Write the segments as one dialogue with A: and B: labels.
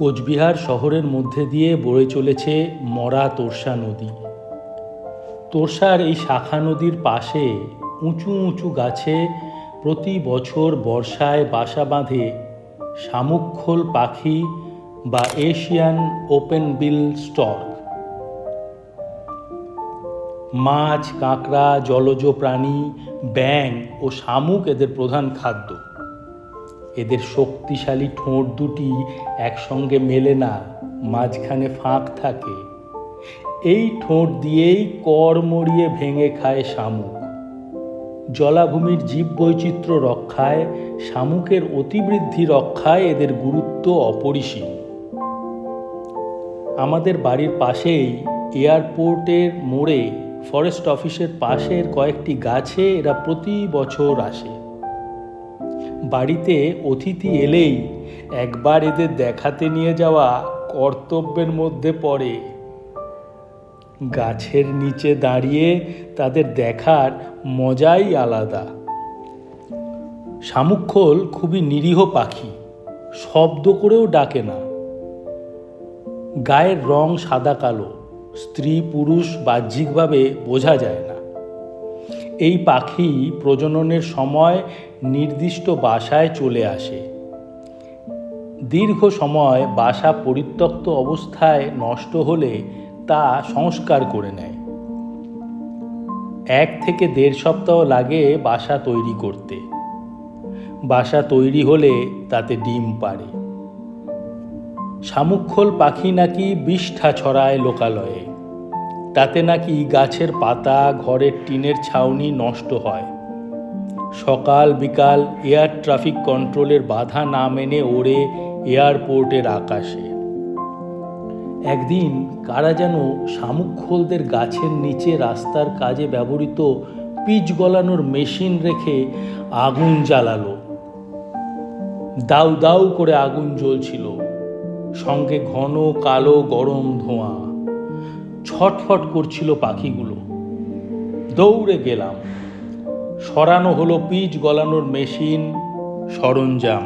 A: কোচবিহার শহরের মধ্যে দিয়ে বয়ে চলেছে মরা তোরসা নদী। তোরসার এই শাখা নদীর পাশে উঁচু উঁচু গাছে প্রতি বছর বর্ষায় বাসা বাঁধে শামুকখোল পাখি বা এশিয়ান ওপেন বিল স্টর্ক। মাছ, কাঁকড়া, জলজ প্রাণী ব্যাং ও শামুক এদের প্রধান খাদ্য। এদের শক্তিশালী ঠোঁট দুটি একসঙ্গে মেলে না, মাঝখানে ফাঁক থাকে। এই ঠোঁট দিয়েই কর মরিয়ে ভেঙে খায় শামুক। জলাভূমির জীববৈচিত্র্য রক্ষায়, শামুকের অতিবৃদ্ধি রক্ষায় এদের গুরুত্ব অপরিসীম। আমাদের বাড়ির পাশেই এয়ারপোর্টের মোড়ে, ফরেস্ট অফিসের পাশের কয়েকটি গাছে এরা প্রতি বছর আসে। বাড়িতে অতিথি এলেই একবার এদের দেখাতে নিয়ে যাওয়া কর্তব্যের মধ্যে পড়ে। গাছের নিচে দাঁড়িয়ে তাদের দেখার মজাই আলাদা। শামুকখোল খুবই নিরীহ পাখি, শব্দ করেও ডাকে না। গায়ের রং সাদা কালো স্ত্রী পুরুষ বাহ্যিকভাবে বোঝা যায় না। এই পাখি প্রজননের সময় নির্দিষ্ট বাসায় চলে আসে। দীর্ঘ সময় বাসা পরিত্যক্ত অবস্থায় নষ্ট হলে তা সংস্কার করে নেয়। এক থেকে দেড় সপ্তাহ লাগে বাসা তৈরি করতে। বাসা তৈরি হলে তাতে ডিম পারে শামুকখোল পাখি নাকি বিষ্ঠা ছড়ায় লোকালয়ে। তাতে নাকি গাছের পাতা, ঘরের টিনের ছাউনি নষ্ট হয়। সকাল বিকাল এয়ার ট্রাফিক কন্ট্রোলের বাধা না মেনে ওড়ে এয়ারপোর্টের আকাশে। একদিন কারা যেন শামুকখোলদের গাছের নিচে রাস্তার কাজে ব্যবহৃত পিচ গলানোর মেশিন রেখে আগুন জ্বালালো। দাউ দাউ করে আগুন জ্বলছিল। সঙ্গে ঘন কালো গরম ধোঁয়া। ছটফট করছিল পাখিগুলো। দৌড়ে গেলাম। সরানো হলো পিচ গলানোর মেশিন, সরঞ্জাম।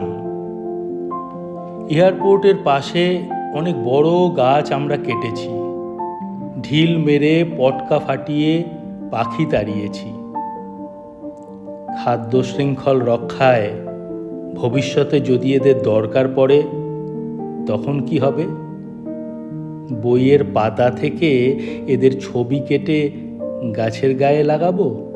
A: এয়ারপোর্টের পাশে অনেক বড় গাছ আমরা কেটেছি। ঢিল মেরে পটকা ফাটিয়ে পাখি তাড়িয়েছি। খাদ্য শৃঙ্খল রক্ষায় ভবিষ্যতে যদি এদের দরকার পড়ে, তখন কি হবে? বইয়ের পাতা থেকে এদের ছবি কেটে গাছের গায়ে লাগাবো?